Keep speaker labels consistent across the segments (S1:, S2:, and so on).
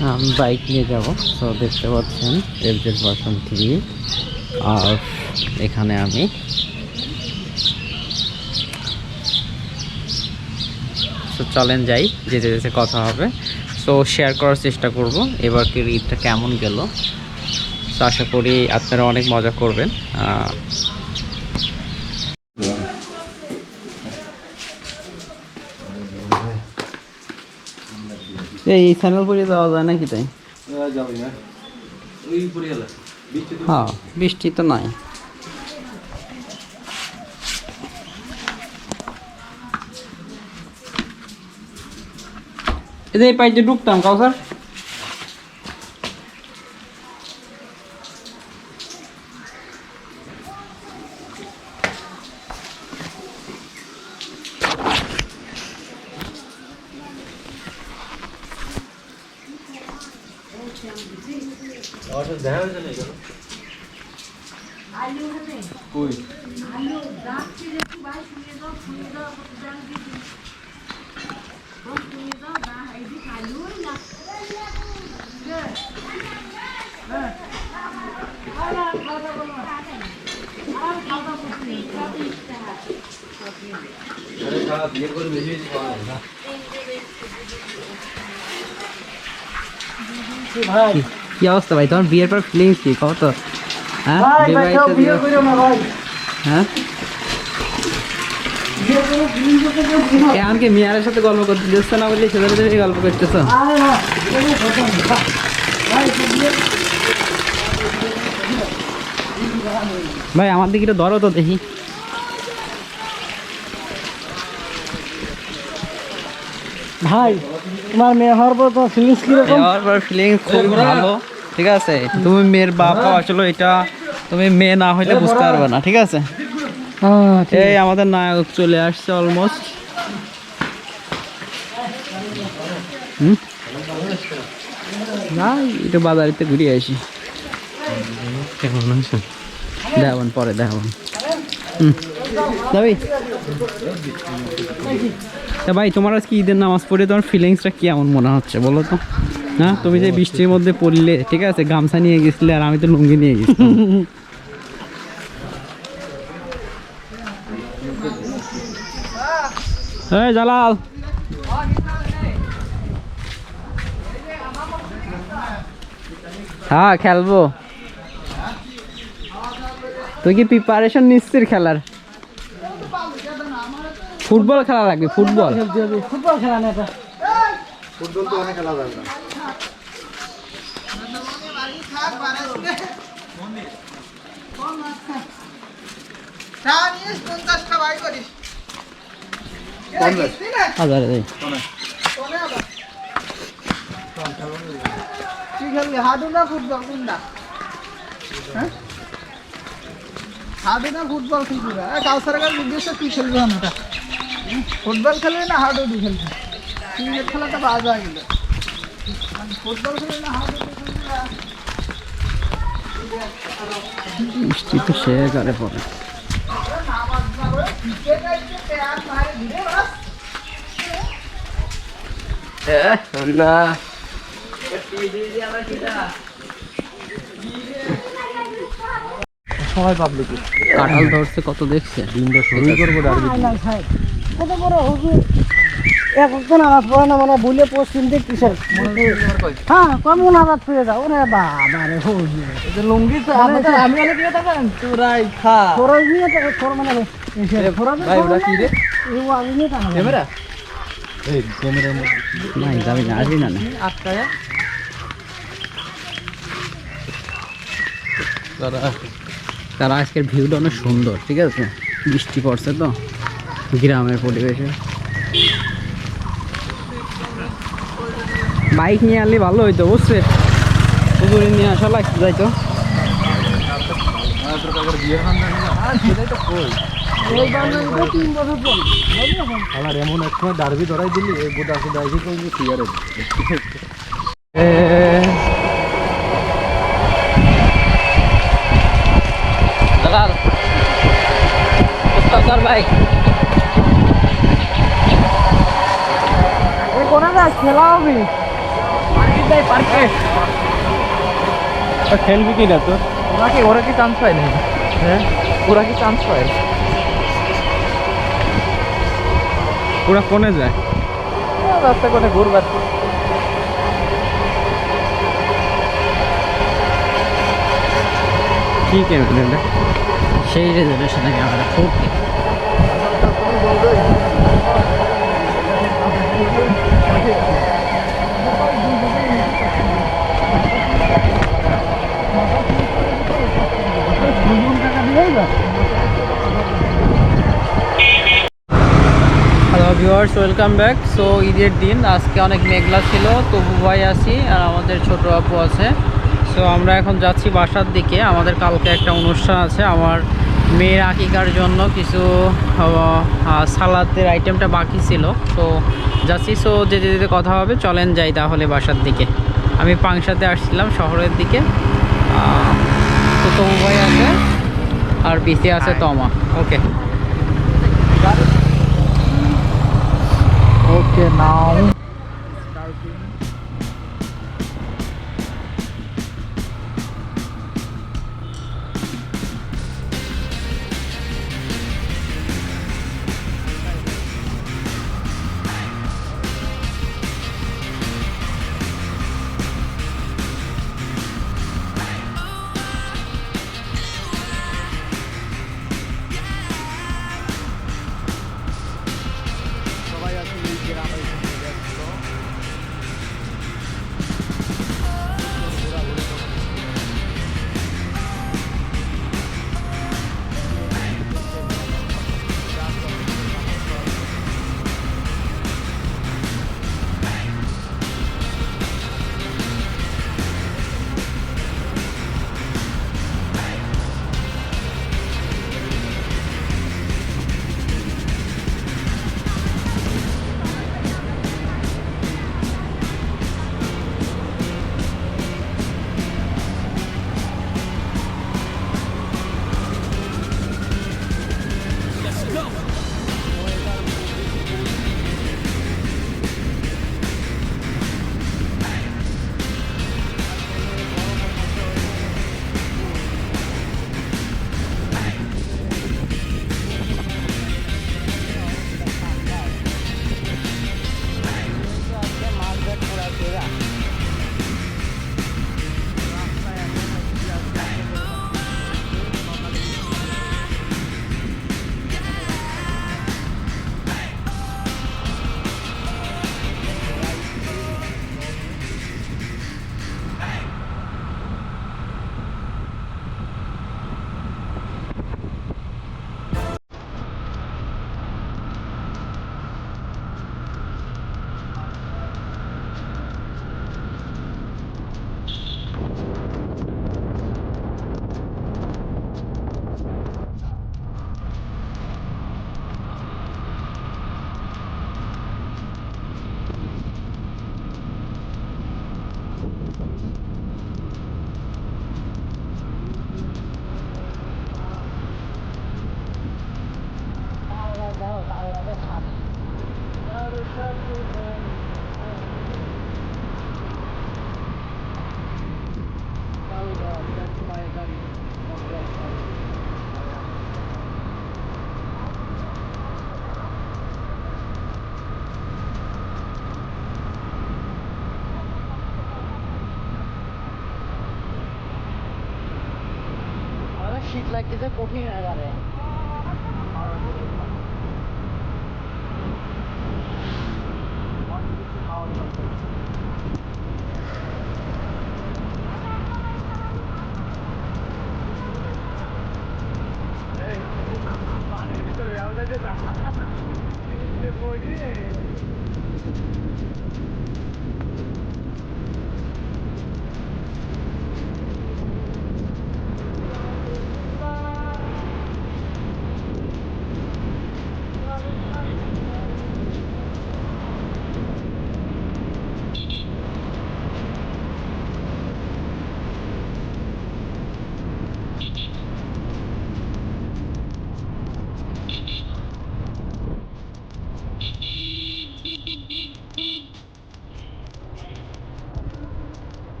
S1: আমি, বাইক নিয়ে যাব। তো দেখতে পাচ্ছেন, এফজেড ভার্সন থ্রি। আর এখানে আমি তো চলেন যাই, যেতে যেতে কথা হবে। সো শেয়ার করার চেষ্টা করব। এবার কি ঈদটা কেমন গেল? তো আশা করি আপনারা অনেক মজা করবেন। এই স্যান্ডেল পরে যাওয়া যায় নাকি তাই? হ্যাঁ বৃষ্টি তো নাই। এই পাইতে ঢুকতাম কাউসার। কি- কি অবস্থা ভাই? তোমার বিয়ের পর ফিলিংস কি? কত? হ্যাঁ? হ্যাঁ? এমনকি মিয়ারের সাথে গল্প করতে দিচ্ছ না বললে ছেলেদের সাথে গল্প করতেছ? ভাই আমার দিকে ধরো তো দেখি।
S2: ভাই তোমার মেয়ে হওয়ার পর তোমার ফিলিংস কীরকম
S1: এবার ফিলিংস খুব ভালো ঠিক আছে? তুমি মেয়ের বাপ আসলে এটা তুমি মেয়ে না হইলে বুঝতে পারবে না ঠিক আছে? এই আমাদের নায়ক চলে আসছে অলমোস্ট না একটু বাজারিতে ঘুরে আসি। দেখাবেন পরে দেখাবেন হুম। যাবি? তা ভাই, তোমার আজকে ঈদের নামাজ পড়ে তোমার ফিলিংসটা কেমন মনে হচ্ছে বলো তো? হ্যাঁ? তুমি যে বৃষ্টির মধ্যে পড়লে, ঠিক আছে, গামছা নিয়ে গেছিলে আর আমি তো লুঙ্গি নিয়ে গেছি এই জালাল। হ্যাঁ খেলব। তুই কি প্রিপারেশন নিচ্ছিস খেলার? ফুটবল খেলা লাগবে ফুটবল।
S2: ফুটবল খেলা না এটা।
S1: হাজারে দেই।
S2: কি খেলবি হাডু না ফুটবল কোনটা হ্যাঁ? হাডু না ফুটবল খেলবি না কাউসার কাছে জিজ্ঞেস কি খেলবি না এটা? ফুটবল খেলবি না হাডু দিয়ে খেলবি? ক্রিকেট খেলাটা বাজা গেল ফুটবল খেলবি না খেলবি না?
S1: বৃষ্টি তো সে করে পড়ে।
S2: সবাই পাবলিক
S1: কাঁঠাল ধরছে কত দেখছে?
S2: দিনটা করব কত বড় হুজুর এক একজন পড়ে না মানে বলে পশ্চিম দিক কিসের? হ্যাঁ কেমন আনাজ পেয়ে যাও? রে বাবা রে হুজুর
S3: লুঙ্গি তো আমাদের আমি অনেক ইয়ে থাকেন তোরাই খা।
S2: খরচ নিয়ে তো খর মানে
S3: ভাই ওটা কি রে?
S2: এই আমি নিয়ে টাকা
S3: ক্যামেরা?
S1: নাই যাবি না আসবি না না।
S3: আটকায়।
S1: তারা আজকের ভিউটা অনেক সুন্দর, ঠিক আছে? বৃষ্টি পড়ছে তো, গ্রামের পরিবেশে। বাইক নিয়ে আনলে ভালো হইতো, বুঝছে? পুকুরে নিয়ে আসা লাগছে যাইতো
S3: আমার এমন এক সময় ডারবি ধরাই দিলি এই গোটা
S2: এই কোনটা খেলা হবে।
S1: পার্কে।
S3: খেলবি কি না তো
S1: ওরা কি ওরা কি চান্স পায় না
S3: হ্যাঁ।
S1: ওরা কি চান্স পায়?
S3: ওরা কোনে যায়?
S1: রাস্তা করে ঘুরবার
S3: কি ক্যামেরা
S1: সেই রেজলিউশনে camera four K viewers welcome back so ঈদের দিন, আজকে অনেক মেঘলা ছিল, তবু ভাই আছি আর আমাদের ছোট আপু আছে। সো আমরা এখন যাচ্ছি বাসার দিকে। আমাদের কালকে একটা অনুষ্ঠান আছে, আমার মেয়ের আকিকার জন্য কিছু সালাদের আইটেমটা বাকি ছিল। তো যাচ্ছি সো যেতে যেতে কথা হবে চলেন যাই তাহলে বাসার দিকে। আমি পাংশাতে আসছিলাম শহরের দিকে। তো তবু ভাই আছে আর পিসি আছে তমা। ওকে
S4: ওকে নাও
S1: शीत लगती से रहे हैं।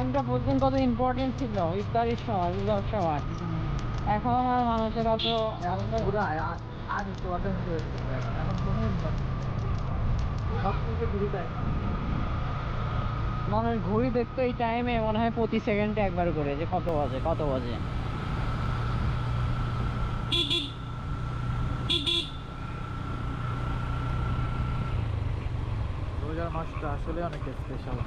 S1: টাইমটা প্রতিদিন কত ইম্পর্টেন্ট ছিল ইফতারির সময় রোজার সময়। এখন আর মানুষের অত
S4: ঘুরি
S1: মানুষ ঘড়ি দেখতো এই টাইমে মনে হয় প্রতি সেকেন্ডে একবার করে যে কত বাজে কত বাজে।
S3: রোজার মাসটা আসলে অনেক স্পেশাল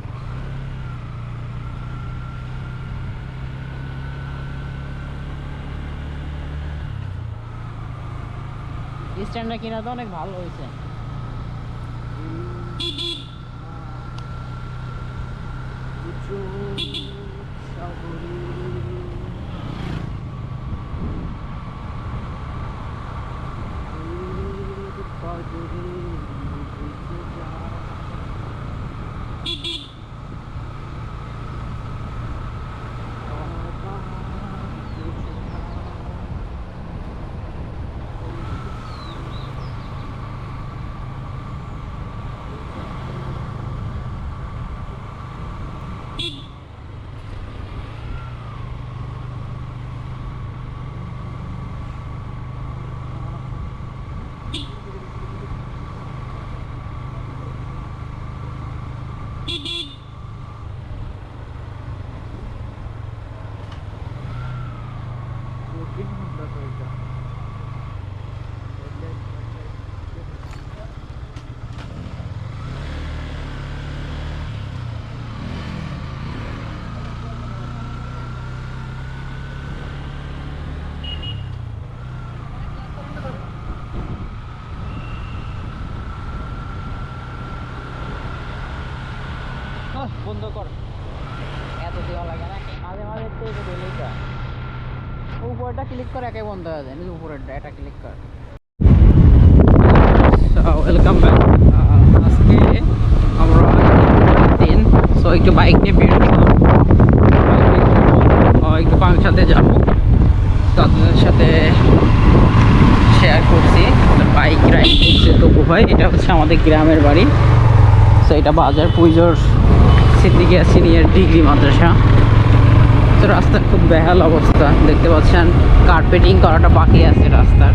S1: স্ট্যান্ডটা কিনা তো অনেক ভালো হয়েছে। আহ, বন্ধ কর। এত দেওয়া লাগে না মাঝে মাঝে একটু তো ক্লিক করে একে বন্ধ হয়ে যায় উপরেরটা, এটা ক্লিক কর। ওয়েলকাম ব্যাক আজকে আমরা দিন সো একটু বাইক নিয়ে বের একটু পাংশাতে যাব তাদের সাথে শেয়ার করছি বাইক রাইড করছে তপু ভাই এটা হচ্ছে আমাদের গ্রামের বাড়ি। তো এটা বাজার পুজোর সিদ্দিকিয়া সিনিয়র ডিগ্রি মাদ্রাসা। তো রাস্তার খুব বেহাল অবস্থা, দেখতে পাচ্ছেন কার্পেটিং করাটা বাকি আছে রাস্তার।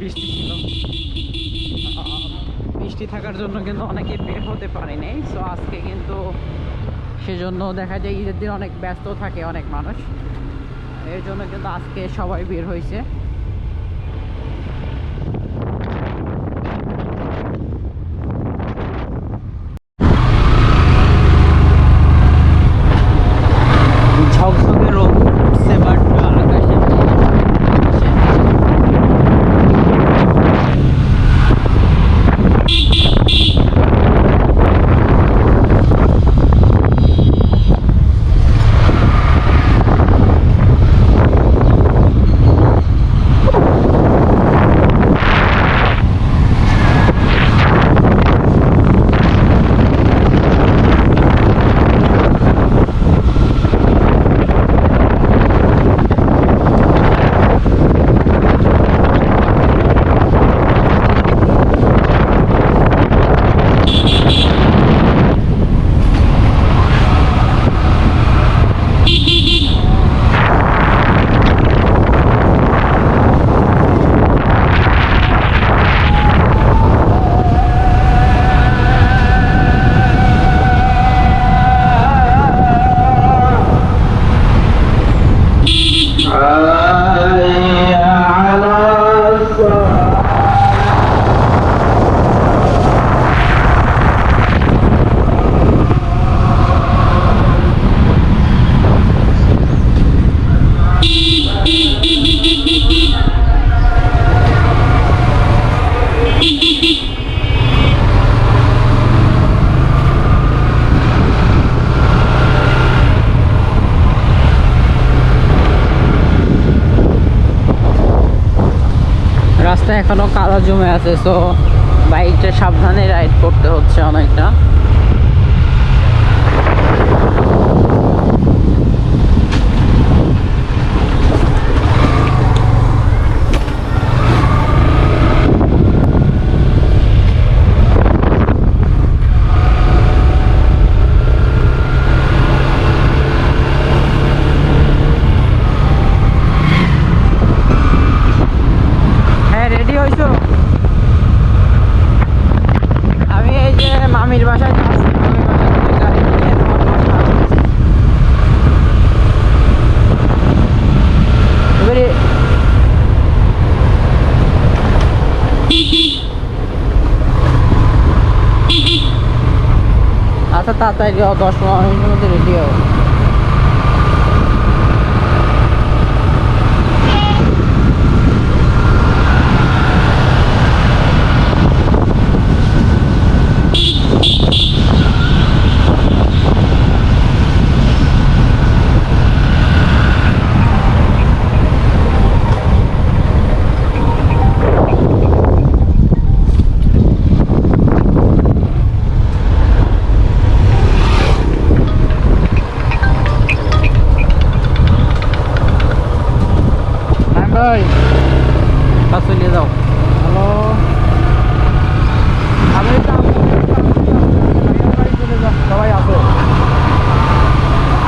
S1: বৃষ্টি ছিল। বৃষ্টি থাকার জন্য কিন্তু অনেকে বের হতে পারেনি। সো আজকে কিন্তু সেজন্য দেখা যায় ঈদের দিন অনেক ব্যস্ত থাকে অনেক মানুষ। এর জন্য কিন্তু আজকে সবাই বের হয়েছে। এখনও কাদা জমে আছে সো বাইকটা সাবধানে রাইড করতে হচ্ছে অনেকটা হ্যাঁ রেডি হয়েছো আমি এই যে মামির বাসায় যাচ্ছি মামির বাসা থেকে গাড়ি নিয়ে তোমার বাসা আসছি। এবারে আচ্ছা তাড়াতাড়ি দশ পনেরো মিনিটের মধ্যে রেডি হও
S4: ভাই
S1: কাজ চলিয়ে যাও
S4: হ্যালো আমি তো চলে যা সবাই আছে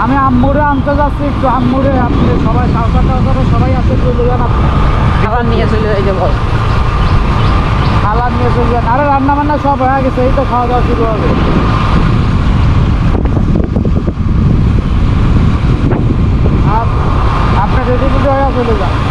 S4: আমি আম্মুরে আনতে যাচ্ছি একটু আম্মুরে আপনি সবাই কাউকা টাউকারে সবাই আছে চলে যান আপনি
S1: খাবার নিয়ে চলে যাই যাব
S4: খাবার নিয়ে চলে যান আরে রান্না বান্না সব হয়ে গেছে, এই তো খাওয়া দাওয়া শুরু হবে। আপনার রেডি হয়ে, চলে যান।